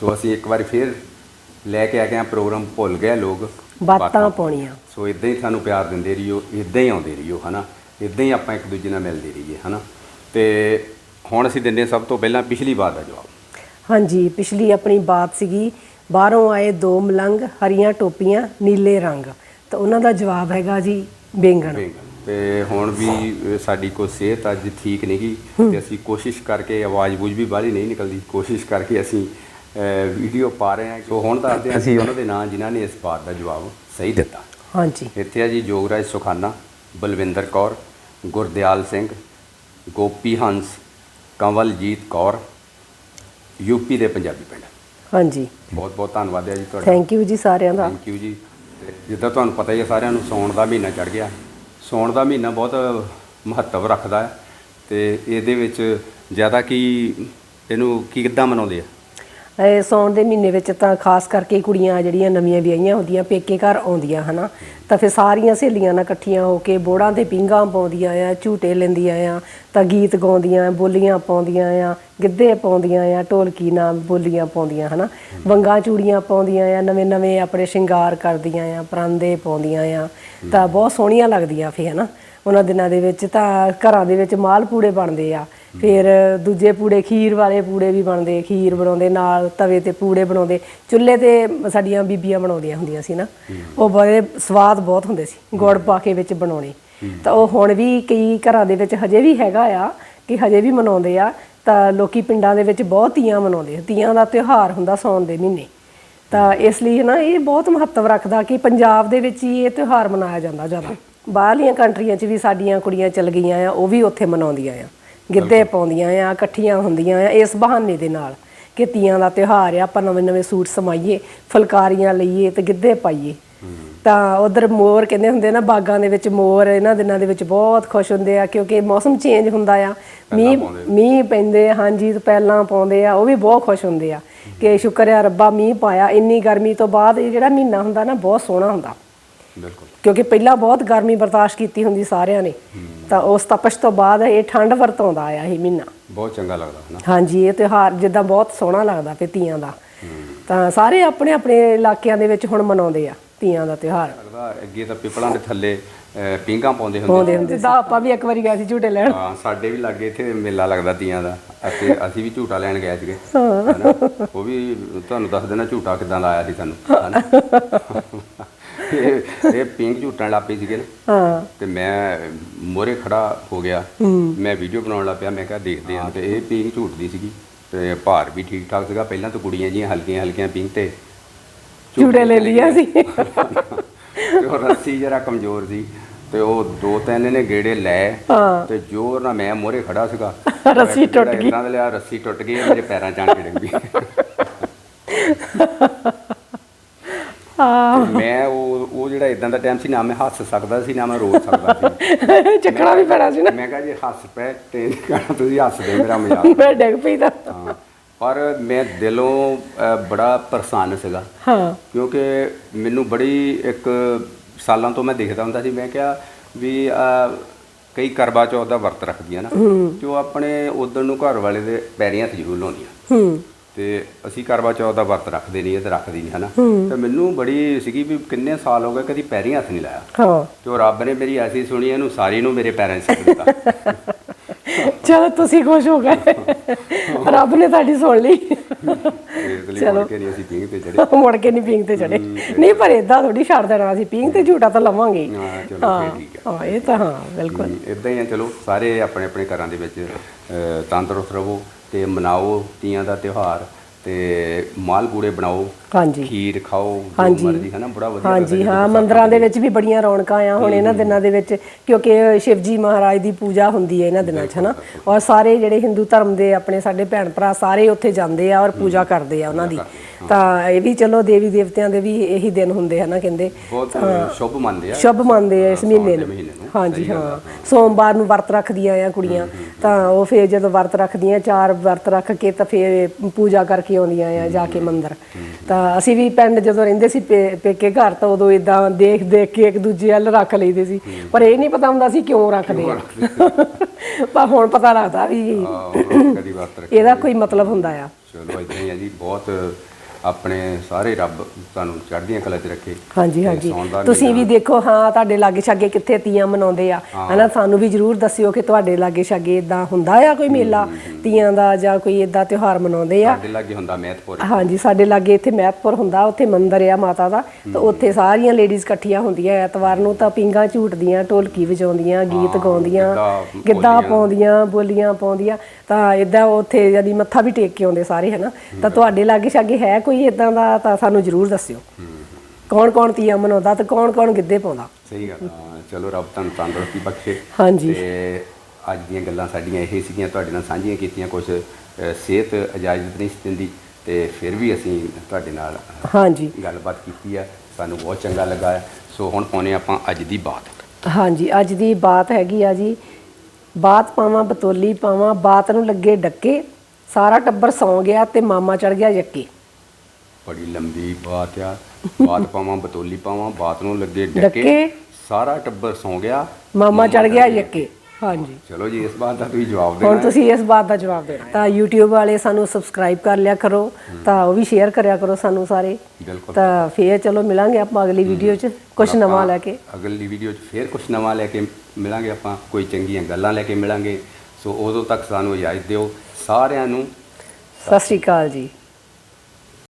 ਸੋ ਅਸੀਂ ਇੱਕ ਵਾਰੀ ਫੇਰ ਲੈ ਕੇ ਆ ਗਏ ਆ ਪ੍ਰੋਗਰਾਮ ਭੁੱਲ ਗਏ ਲੋਕ। ਬਾਤਾਂ ਪਾਉਣੀਆਂ। ਸੋ ਇਦਾਂ ਹੀ ਸਾਨੂੰ ਪਿਆਰ ਦਿੰਦੇ ਰਹੀਓ ਇਦਾਂ ਹੀ ਆਉਂਦੇ ਰਹੀਓ ਹਨਾ? ਇਦਾਂ ਹੀ ਆਪਾਂ ਇੱਕ ਦੂਜੇ ਨਾਲ ਮਿਲਦੇ ਰਹੀਏ ਹਨਾ? ਤੇ ਹੁਣ ਅਸੀਂ ਦਿੰਦੇ ਸਭ ਤੋਂ ਪਹਿਲਾਂ ਪਿਛਲੀ ਵਾਰ ਦਾ ਜਵਾਬ। ਹਾਂਜੀ ਪਿਛਲੀ ਆਪਣੀ ਬਾਤ ਸੀਗੀ ਬਾਹਰੋਂ ਆਏ ਦੋ ਮਲੰਗ ਹਰੀਆਂ ਟੋਪੀਆਂ ਨੀਲੇ ਰੰਗ। ਤਾਂ ਉਹਨਾਂ ਦਾ ਜਵਾਬ ਹੈਗਾ ਜੀ ਬੇਂਗਣ। ਤੇ ਹੁਣ ਵੀ ਸਾਡੀ ਕੋਈ ਸਿਹਤ ਅੱਜ ਠੀਕ ਨਹੀਂ ਗਈ ਤੇ ਅਸੀਂ ਕੋਸ਼ਿਸ਼ ਕਰਕੇ ਆਵਾਜ਼ ਬੂਝ ਵੀ ਬਾਹਲੀ ਨਹੀਂ ਨਿਕਲਦੀ ਕੋਸ਼ਿਸ਼ ਕਰਕੇ ਅਸੀਂ ਵੀਡੀਓ ਪਾ ਰਹੇ ਹਾਂ। ਸੋ ਹੁਣ ਦੱਸਦੇ ਹਾਂ ਅਸੀਂ ਉਹਨਾਂ ਦੇ ਨਾਂ ਜਿਨ੍ਹਾਂ ਨੇ ਇਸ ਬਾਤ ਦਾ ਜਵਾਬ ਸਹੀ ਦਿੱਤਾ। ਹਾਂਜੀ। ਇੱਥੇ ਆ ਜੀ ਜੋਗਰਾਜ ਸੁਖਾਨਾ ਬਲਵਿੰਦਰ ਕੌਰ ਗੁਰਦਿਆਲ ਸਿੰਘ ਗੋਪੀ ਹੰਸ ਕੰਵਲਜੀਤ ਕੌਰ ਯੂਪੀ ਦੇ ਪੰਜਾਬੀ ਪਿੰਡ। ਹਾਂਜੀ। ਬਹੁਤ ਬਹੁਤ ਧੰਨਵਾਦ ਹੈ ਜੀ ਤੁਹਾਡਾ। ਥੈਂਕ ਯੂ ਜੀ ਸਾਰਿਆਂ ਦਾ। ਥੈਂਕ ਯੂ ਜੀ। ਜਿੱਦਾਂ ਤੁਹਾਨੂੰ ਪਤਾ ਹੀ ਹੈ ਸਾਰਿਆਂ ਨੂੰ ਸੌਣ ਦਾ ਮਹੀਨਾ ਚੜ ਗਿਆ। ਸੌਣ ਦਾ ਮਹੀਨਾ ਬਹੁਤ ਮਹੱਤਵ ਰੱਖਦਾ ਹੈ। ਤੇ ਇਹਦੇ ਵਿੱਚ ਜ਼ਿਆਦਾ ਕੀ ਇਹਨੂੰ ਕੀ ਕਿੱਦਾਂ ਮਨਾਉਂਦੇ ਆ? ਇਹ ਸੌਣ ਦੇ ਮਹੀਨੇ ਵਿੱਚ ਤਾਂ ਖਾਸ ਕਰਕੇ ਕੁੜੀਆਂ ਜਿਹੜੀਆਂ ਨਵੀਆਂ ਵਿਆਹੀਆਂ ਹੁੰਦੀਆਂ, ਪੇਕੇ ਘਰ ਆਉਂਦੀਆਂ, ਹਨਾ? ਤਾਂ ਫਿਰ ਸਾਰੀਆਂ ਸਹੇਲੀਆਂ ਨਾਲ ਇਕੱਠੀਆਂ ਹੋ ਕੇ ਬੋੜਾਂ ਤੇ ਪਿੰਗਾਂ ਪਾਉਂਦੀਆਂ ਆ, ਝੂਟੇ ਲੈਂਦੀਆਂ ਆ, ਤਾਂ ਗੀਤ ਗਾਉਂਦੀਆਂ, ਬੋਲੀਆਂ ਪਾਉਂਦੀਆਂ ਆ, ਗਿੱਧੇ ਪਾਉਂਦੀਆਂ ਆ, ਢੋਲਕੀ ਨਾਲ ਬੋਲੀਆਂ ਪਾਉਂਦੀਆਂ, ਹਨਾ? ਵੰਗਾਂ ਚੂੜੀਆਂ ਪਾਉਂਦੀਆਂ ਆ ਨਵੇਂ ਨਵੇਂ ਆਪਣੇ ਸ਼ਿੰਗਾਰ ਕਰਦੀਆਂ ਆ, ਪਰਾਂਦੇ ਪਾਉਂਦੀਆਂ ਆ, ਤਾਂ ਬਹੁਤ ਸੋਹਣੀਆਂ ਲੱਗਦੀਆਂ ਫੇ ਹਨਾ? ਉਹਨਾਂ ਦਿਨਾਂ ਦੇ ਵਿੱਚ ਤਾਂ ਘਰਾਂ ਦੇ ਵਿੱਚ ਮਾਲ ਪੂੜੇ ਬਣਦੇ ਆ। ਫਿਰ ਦੂਜੇ ਪੂੜੇ ਖੀਰ ਵਾਲੇ ਪੂੜੇ ਵੀ ਬਣਦੇ ਖੀਰ ਬਣਾਉਂਦੇ ਨਾਲ ਤਵੇ ਤੇ ਪੂੜੇ ਬਣਾਉਂਦੇ। ਚੁੱਲ੍ਹੇ ਤੇ ਸਾਡੀਆਂ ਬੀਬੀਆਂ ਬਣਾਉਂਦੀਆਂ ਹੁੰਦੀਆਂ ਸੀ ਨਾ। ਉਹ ਬੜੇ ਸਵਾਦ ਬਹੁਤ ਹੁੰਦੇ ਸੀ ਗੁੜ ਪਾ ਕੇ ਵਿੱਚ ਬਣਾਉਣੇ। ਤਾਂ ਉਹ ਹੁਣ ਵੀ ਕਈ ਘਰਾਂ ਦੇ ਵਿੱਚ ਹਜੇ ਵੀ ਹੈਗਾ ਆ ਕਿ ਹਜੇ ਵੀ ਮਨਾਉਂਦੇ ਆ। ਤਾਂ ਲੋਕੀ ਪਿੰਡਾਂ ਦੇ ਵਿੱਚ ਬਹੁਤ ਤੀਆਂ ਮਨਾਉਂਦੇ ਤੀਆਂ ਦਾ ਤਿਉਹਾਰ ਹੁੰਦਾ ਸੌਣ ਦੇ ਮਹੀਨੇ। ਤਾਂ ਇਸ ਲਈ ਨਾ ਇਹ ਬਹੁਤ ਮਹੱਤਵ ਰੱਖਦਾ ਕਿ ਪੰਜਾਬ ਦੇ ਵਿੱਚ ਹੀ ਇਹ ਤਿਉਹਾਰ ਮਨਾਇਆ ਜਾਂਦਾ ਜ਼ਿਆਦਾ। ਬਾਹਰਲੀਆਂ ਕੰਟਰੀਆਂ 'ਚ ਵੀ ਸਾਡੀਆਂ ਕੁੜੀਆਂ ਚਲ ਗਈਆਂ ਆ ਉਹ ਵੀ ਉੱਥੇ ਮਨਾਉਂਦੀਆਂ ਆ। ਗਿੱਧੇ ਪਾਉਂਦੀਆਂ ਆ ਇਕੱਠੀਆਂ ਹੁੰਦੀਆਂ ਆ ਇਸ ਬਹਾਨੇ ਦੇ ਨਾਲ ਕਿ ਤੀਆਂ ਦਾ ਤਿਉਹਾਰ ਆ ਆਪਾਂ ਨਵੇਂ ਨਵੇਂ ਸੂਟ ਸਮਾਈਏ ਫੁਲਕਾਰੀਆਂ ਲਈਏ ਤੇ ਗਿੱਧੇ ਪਾਈਏ। ਤਾਂ ਉਧਰ ਮੋਰ ਕਹਿੰਦੇ ਹੁੰਦੇ ਨਾ ਬਾਗਾਂ ਦੇ ਵਿੱਚ ਮੋਰ ਇਹਨਾਂ ਦਿਨਾਂ ਦੇ ਵਿੱਚ ਬਹੁਤ ਖੁਸ਼ ਹੁੰਦੇ ਆ ਕਿਉਂਕਿ ਮੌਸਮ ਚੇਂਜ ਹੁੰਦਾ ਆ। ਮੀਂਹ ਮੀਂਹ ਪੈਂਦੇ ਹਾਂਜੀ ਤੇ ਪਹਿਲਾਂ ਪਾਉਂਦੇ ਆ ਉਹ ਵੀ ਬਹੁਤ ਖੁਸ਼ ਹੁੰਦੇ ਆ ਕਿ ਸ਼ੁਕਰ ਆ ਰੱਬਾ ਮੀਂਹ ਪਾਇਆ ਇੰਨੀ ਗਰਮੀ ਤੋਂ ਬਾਅਦ ਇਹ ਜਿਹੜਾ ਮਹੀਨਾ ਹੁੰਦਾ ਨਾ ਬਹੁਤ ਸੋਹਣਾ ਹੁੰਦਾ। ਬਿਲਕੁਲ। ਕਿਉਂਕਿ ਪਹਿਲਾਂ ਬਹੁਤ ਗਰਮੀ ਬਰਦਾਸ਼ਤ ਕੀਤੀ ਹੁੰਦੀ ਸਾਰਿਆਂ ਨੇ। ਤਾਂ ਉਸ ਤਪਸ਼ ਤੋਂ ਬਾਅਦ ਇਹ ਠੰਡ ਵਰਤਾਉਂਦਾ ਆ ਇਹ ਮਹੀਨਾ। ਬਹੁਤ ਚੰਗਾ ਲੱਗਦਾ ਹੈ ਨਾ ਹਾਂਜੀ ਇਹ ਤਿਉਹਾਰ ਜਿੱਦਾਂ ਬਹੁਤ ਸੋਹਣਾ ਲੱਗਦਾ ਫਿਰ ਤੀਆਂ ਦਾ। ਤਾਂ ਸਾਰੇ ਆਪਣੇ ਆਪਣੇ ਇਲਾਕਿਆਂ ਦੇ ਵਿੱਚ ਹੁਣ ਮਨਾਉਂਦੇ ਆ ਤੀਆਂ ਦਾ ਤਿਉਹਾਰ। ਲੱਗਦਾ ਅੱਗੇ ਤਾਂ ਪਿਪਲਾਂ ਦੇ ਥੱਲੇ ਪੀਂਘਾਂ ਪਾਉਂਦੇ ਹੁੰਦੇ ਪਾਉਂਦੇ ਹੁੰਦੇ ਸੀ। ਆਪਾਂ ਵੀ ਇੱਕ ਵਾਰੀ ਗਏ ਸੀ ਝੂਟੇ ਲੈਣ। ਹਾਂ ਸਾਡੇ ਵੀ ਲਾਗੇ ਇੱਥੇ ਮੇਲਾ ਲੱਗਦਾ ਤੀਆਂ ਦਾ। ਅਤੇ ਅਸੀਂ ਵੀ ਝੂਟਾ ਲੈਣ ਗਏ ਸੀਗੇ। ਹਨਾ? ਉਹ ਵੀ ਤੁਹਾਨੂੰ ਦੱਸ ਦੇਣਾ ਝੂਟਾ ਕਿਦਾਂ ਦਾ ਆਇਆ ਸੀ ਸਾਨੂੰ ਹਨਾ? ਇਹ ਇਹ ਪਿੰਗ ਝੂਟਣ ਲੱਗ ਪਈ ਸੀਗੇ ਨਾ। ਹਾਂ। ਤੇ ਮੈਂ ਮੋਰੇ ਖੜਾ ਹੋ ਗਿਆ। ਮੈਂ ਵੀਡੀਓ ਬਣਾਉਣ ਲੱਗ ਪਿਆ ਮੈਂ ਕਿਹਾ ਦੇਖਦੇ ਹਾਂ ਤੇ ਇਹ ਪਿੰਗ ਝੂਟਦੀ ਸੀਗੀ। ਤੇ ਭਾਰ ਵੀ ਠੀਕ ਠਾਕ ਸੀਗਾ ਪਹਿਲਾਂ ਤਾਂ ਕੁੜੀਆਂ ਜੀਆਂ ਹਲਕੀਆਂ ਹਲਕੀਆਂ ਪਿੰਗ ਤੇ। ਝੂਟੇ ਲੈ ਲਿਆ ਸੀ। ਤੇ ਉਹ ਰੱਸੀ ਜਰਾ ਕਮਜ਼ੋਰ ਸੀ। ਤੇ ਉਹ ਦੋ ਤਿੰਨ ਨੇ ਗੇੜੇ ਲੈ ਤੇ ਜ਼ੋਰ ਨਾਲ ਮੈਂ ਮੋਰੇ ਖੜਾ ਸੀਗਾ। ਰੱਸੀ ਟੁੱਟ ਗਈ। ਇਦਾਂ ਦੇ ਲਿਆ ਰੱਸੀ ਟੁੱਟ ਗਈ ਮੇਰੇ ਪੈਰਾਂ ਚ ਆਣ ਕੇ ਡਿੱਗ ਗਈ। ਤੇ ਮੈਂ ਉਹ ਉਹ ਜਿਹੜਾ ਇਦਾਂ ਦਾ ਟਾਈਮ ਸੀ ਨਾ ਮੈਂ ਹੱਸ ਸਕਦਾ ਸੀ ਨਾ ਮੈਂ ਰੋ ਸਕਦਾ ਸੀ। ਚੱਕਣਾ ਵੀ ਪੈਣਾ ਸੀ ਨਾ। ਮੈਂ ਕਿਹਾ ਜੇ ਹੱਸ ਪਏ ਤੇ ਕਹਣਾ ਤੁਸੀਂ ਹੱਸਦੇ ਮੇਰਾ ਮਜ਼ਾਕ। ਮੈਂ ਡਿੱਗ ਪਈ ਤਾਂ। ਹਾਂ ਪਰ ਮੈਂ ਦਿਲੋਂ ਬੜਾ ਪ੍ਰਸੰਨ ਸੀਗਾ। ਹਾਂ। ਕਿਉਂਕਿ ਮੈਨੂੰ ਬੜੀ ਇੱਕ ਸਾਲਾਂ ਤੋਂ ਮੈਂ ਦੇਖਦਾ ਹੁੰਦਾ ਸੀ ਮੈਂ ਕਿਹਾ ਵੀ ਕਈ ਕਰਵਾ ਚੌਥ ਦਾ ਵਰਤ ਰੱਖਦੀਆਂ ਨਾ। ਤੇ ਉਹ ਆਪਣੇ ਉਦੋਂ ਨੂੰ ਘਰ ਵਾਲੇ ਦੇ ਪੈਰੀਂ ਹੱਥ ਜ਼ਰੂਰ ਲਾਉਂਦੀਆਂ ਹੂੰ। ਤੇ ਅਸੀਂ ਕਰਵਾ ਚੌਥ ਦਾ ਵਰਤ ਰੱਖਦੇ ਨਹੀਂ ਇਹ ਤੇ ਰੱਖਦੀ ਨਹੀਂ ਹਨਾ? ਤੇ ਮੈਨੂੰ ਬੜੀ ਸੀਗੀ ਵੀ ਕਿੰਨੇ ਸਾਲ ਹੋ ਗਏ ਕਦੀ ਪੈਰੀਂ ਹੱਥ ਨਹੀਂ ਲਾਇਆ। ਹਾਂ। ਤੇ ਉਹ ਰੱਬ ਨੇ ਮੇਰੀ ਐਸੀ ਸੁਣੀ ਇਹਨੂੰ ਸਾਰੀ ਨੂੰ ਮੇਰੇ ਪੈਰਾਂ 'ਚ ਸਿੱਟ ਦਿੱਤਾ। ਚਲੋ ਤੁਸੀਂ ਖੁਸ਼ ਹੋ ਗਏ। ਰੱਬ ਨੇ ਤੁਹਾਡੀ ਸੁਣ ਲਈ। ਲਈ ਮੁੜ ਕੇ ਨਹੀਂ ਅਸੀਂ ਪੀਂਘ ਤੇ ਚੜੇ ਮੁੜ ਕੇ ਨਹੀਂ ਪਿੰਗ ਤੇ ਚੜੇ ਨਹੀਂ ਪਰ ਇਦਾਂ ਥੋੜੀ ਛੱਡ ਦੇਣਾ ਅਸੀਂ ਪਿੰਗ ਤੇ ਝੂਟਾ ਤਾਂ ਲਵਾਂਗੇ। ਹੀ। ਹਾਂ ਚਲੋ ਫਿਰ ਠੀਕ ਹੈ ਹਾਂ ਇਹ ਤਾਂ ਹਾਂ ਬਿਲਕੁਲ। ਇਦਾਂ ਹੀ ਆ ਚਲੋ ਸਾਰੇ ਆਪਣੇ ਆਪਣੇ ਘਰਾਂ ਦੇ ਵਿੱਚ ਤੰਦਰੁਸਤ ਰਹੋ। ਤੇ ਮਨਾਓ ਤੀਆਂ ਦਾ ਤਿਉਹਾਰ ਤੇ ਮਾਲ ਪੂੜੇ ਬਣਾਓ ਹਾਂਜੀ। ਖੀਰ ਖਾਓ ਜੋ ਹਾਂਜੀ। ਮਰਜ਼ੀ ਹੈ ਨਾ ਬੜਾ ਵਧੀਆ ਹਾਂਜੀ ਹਾਂ ਮੰਦਰਾਂ ਦੇ ਵਿੱਚ ਵੀ ਬੜੀਆਂ ਰੌਣਕਾਂ ਆ ਹੁਣ ਇਹਨਾਂ ਦਿਨਾਂ ਦੇ ਵਿੱਚ ਕਿਉਂਕਿ ਸ਼ਿਵਜੀ ਮਹਾਰਾਜ ਦੀ ਪੂਜਾ ਹੁੰਦੀ ਹੈ ਇਹਨਾਂ ਦਿਨਾਂ 'ਚ ਹਨਾ। ਔਰ ਸਾਰੇ ਜਿਹੜੇ ਹਿੰਦੂ ਧਰਮ ਦੇ ਆਪਣੇ ਸਾਡੇ ਭੈਣ ਭਰਾ ਸਾਰੇ ਉੱਥੇ ਜਾਂਦੇ ਆ ਔਰ ਪੂਜਾ ਕਰਦੇ ਆ ਉਹਨਾਂ ਦੀ। ਤਾਂ ਇਹ ਵੀ ਚਲੋ ਦੇਵੀ ਦੇਵਤਿਆਂ ਦੇ ਵੀ ਇਹੀ ਦਿਨ ਹੁੰਦੇ ਹਨਾ ਕਹਿੰਦੇ। ਬਹੁਤ ਸ਼ੁਭ ਮੰਨਦੇ ਆ। ਸ਼ੁਭ ਮੰਨਦੇ ਆ ਇਸ ਮਹੀਨੇ ਨੂੰ। ਹਾਂਜੀ ਹਾਂ। ਸੋਮਵਾਰ ਨੂੰ ਵਰਤ ਰੱਖਦੀਆਂ ਆ ਕੁੜੀਆਂ। ਤਾਂ ਉਹ ਫੇਰ ਜਦੋਂ ਵਰਤ ਰੱਖਦੀਆਂ ਚਾਰ ਵਰਤ ਰੱਖ ਕੇ ਤਾਂ ਫੇਰ ਪੂਜਾ ਕਰਕੇ ਆਉਂਦੀਆਂ ਆ ਜਾ ਕੇ ਮੰਦਿਰ। ਤਾਂ ਅਸੀਂ ਵੀ ਪਿੰਡ ਜਦੋਂ ਰਹਿੰਦੇ ਸੀ ਪੇਕੇ ਘਰ ਤਾਂ ਉਦੋਂ ਇਦਾਂ ਦੇਖ ਦੇਖ ਕੇ ਇੱਕ ਦੂਜੇ ਵੱਲ ਰੱਖ ਲਈਦੇ ਸੀ। ਪਰ ਇਹ ਨਹੀਂ ਪਤਾ ਹੁੰਦਾ ਸੀ ਕਿਉਂ ਰੱਖਦੇ ਆ। ਪਰ ਹੁਣ ਪਤਾ ਲੱਗਦਾ ਵੀ ਇਹਦਾ ਕੋਈ ਮਤਲਬ ਹੁੰਦਾ ਆ। ਚਲੋ ਇਦਾਂ ਹੀ ਆ ਜੀ ਬਹੁਤ ਆਪਣੇ ਸਾਰੇ ਰੱਬ ਤੁਹਾਨੂੰ ਚੜ੍ਹਦੀਆਂ ਕਲਾ 'ਚ ਰੱਖੇ ਹਾਂਜੀ ਤੇ ਹਾਂਜੀ। ਸੌਣ ਦਾ ਤੁਸੀਂ ਵੀ ਦੇਖੋ ਹਾਂ ਤੁਹਾਡੇ ਲਾਗੇ ਛਾਗੇ ਕਿੱਥੇ ਤੀਆਂ ਮਨਾਉਂਦੇ ਆ। ਹਨਾ ਸਾਨੂੰ ਵੀ ਜਰੂਰ ਦੱਸਿਓ ਕਿ ਤੁਹਾਡੇ ਲਾਗੇ ਛਾਗੇ ਇਦਾਂ ਹੁੰਦਾ ਆ ਕੋਈ ਮੇਲਾ? ਤੀਆਂ ਦਾ ਜਾਂ ਕੋਈ ਇਦਾਂ ਤਿਉਹਾਰ ਮਨਾਉਂਦੇ ਆ? ਸਾਡੇ ਲਾਗੇ ਹੁੰਦਾ ਮਹਿਤਪੁਰ। ਹਾਂਜੀ ਸਾਡੇ ਲਾਗੇ ਇੱਥੇ ਮਹਿਤਪੁਰ ਹੁੰਦਾ ਉੱਥੇ ਮੰਦਿਰ ਆ ਮਾਤਾ ਦਾ। ਤਾਂ ਉੱਥੇ ਸਾਰੀਆਂ ਲੇਡੀਜ਼ ਇਕੱਠੀਆਂ ਹੁੰਦੀਆਂ ਐਤਵਾਰ ਨੂੰ ਤਾਂ ਪਿੰਗਾ ਝੂਟਦੀਆਂ ਢੋਲਕੀ ਵਜਾਉਂਦੀਆਂ ਗੀਤ ਹਾਂ, ਗਾਉਂਦੀਆਂ ਗਿੱਧਾ, ਗਿੱਧਾ ਬੋਲੀਆਂ। ਪਾਉਂਦੀਆਂ ਬੋਲੀਆਂ ਪਾਉਂਦੀਆਂ। ਤਾਂ ਇਦਾਂ ਉੱਥੇ ਜਦੀ ਮੱਥਾ ਵੀ ਟੇਕ ਕੇ ਆਉਂਦੇ ਸਾਰੇ ਹਨਾ। ਤਾਂ ਤੁਹਾਡੇ ਲਾਗੇ ਛਾਗੇ ਹੈ ਕੋਈ ਇਦਾਂ ਦਾ ਤਾਂ ਸਾਨੂੰ ਜਰੂਰ ਦੱਸਿਓ। ਕੌਣ ਕੌਣ ਤੀਆਂ ਮਨਾਉਂਦਾ ਤੇ ਕੌਣ ਕੌਣ ਗਿੱਧੇ ਪਾਉਂਦਾ। ਸਹੀ ਗੱਲ ਆ। ਚਲੋ ਰੱਬ ਤੁਹਾਨੂੰ ਤੰਦਰੁਸਤੀ ਬਖਸ਼ੇ। ਹਾਂਜੀ। ਤੇ ਅੱਜ ਦੀਆਂ ਗੱਲਾਂ ਸਾਡੀਆਂ ਇਹ ਸੀਗੀਆਂ ਤੁਹਾਡੇ ਨਾਲ ਸਾਂਝੀਆਂ ਕੀਤੀਆਂ ਕੁਝ ਸਿਹਤ ਇਜਾਜ਼ਤ ਨਹੀਂ ਦਿੰਦੀ ਤੇ ਫਿਰ ਵੀ ਅਸੀਂ ਤੁਹਾਡੇ ਨਾਲ ਹਾਂਜੀ। ਗੱਲਬਾਤ ਕੀਤੀ ਆ। ਸਾਨੂੰ ਬਹੁਤ ਚੰਗਾ ਲੱਗਾ। ਸੋ ਹੁਣ ਪਾਉਨੇ ਆਪਾਂ ਅੱਜ ਦੀ ਬਾਤ। ਹਾਂਜੀ ਅੱਜ ਦੀ ਬਾਤ ਹੈਗੀ ਆ ਜੀ ਬਾਤ ਪਾਵਾਂ ਬਤੋਲੀ ਪਾਵਾਂ ਬਾਤ ਨੂੰ ਲੱਗੇ ਡੱਕੇ ਸਾਰਾ ਟੱਬਰ ਸੌਂ ਗਿਆ ਤੇ ਮਾਮਾ ਚੜ ਗਿਆ ਯੱਕੇ ਬੜੀ ਲੰਬੀ ਬਾਤ ਆ। ਬਾਤ ਪਾਵਾਂ ਬਤੋਲੀ ਪਾਵਾਂ ਬਾਤ ਨੂੰ ਲੱਗੇ ਡੱਕੇ। ਡੱਕੇ। ਸਾਰਾ ਟੱਬਰ ਸੌ ਗਿਆ। ਮਾਮਾ ਚੜ ਗਿਆ ਯੱਕੇ। ਹਾਂਜੀ। ਚਲੋ ਜੀ ਇਸ ਬਾਤ ਦਾ ਤੁਸੀਂ ਜਵਾਬ ਹੁਣ ਦੇਣਾ। ਤੁਸੀਂ ਇਸ ਬਾਤ ਦਾ ਜਵਾਬ ਦੇਣਾ ਤਾਂ YouTube ਵਾਲੇ ਸਾਨੂੰ ਸਬਸਕ੍ਰਾਈਬ ਕਰ ਲਿਆ ਕਰੋ। ਤਾਂ ਉਹ ਵੀ ਸ਼ੇਅਰ ਕਰਿਆ ਕਰੋ ਸਾਨੂੰ ਸਾਰੇ। ਬਿਲਕੁਲ। ਤਾਂ ਫੇਰ ਚਲੋ ਮਿਲਾਂਗੇ ਆਪਾਂ ਅਗਲੀ ਵੀਡੀਓ 'ਚ ਕੁਝ ਨਵਾਂ ਲੈ ਕੇ। ਅਗਲੀ ਵੀਡੀਓ 'ਚ ਫੇਰ ਕੁਝ ਨਵਾਂ ਲੈ ਕੇ ਮਿਲਾਂਗੇ। ਆਪਾਂ ਕੋਈ ਚੰਗੀਆਂ ਗੱਲਾਂ ਲੈ ਕੇ ਮਿਲਾਂਗੇ। ਸੋ ਉਦੋਂ ਤੱਕ ਸਾਨੂੰ ਇਜਾਜ਼ਤ ਦਿਓ। ਸਾਰਿਆਂ ਨੂੰ ਸਤਿ ਸ਼੍ਰੀ ਅਕਾਲ ਜੀ।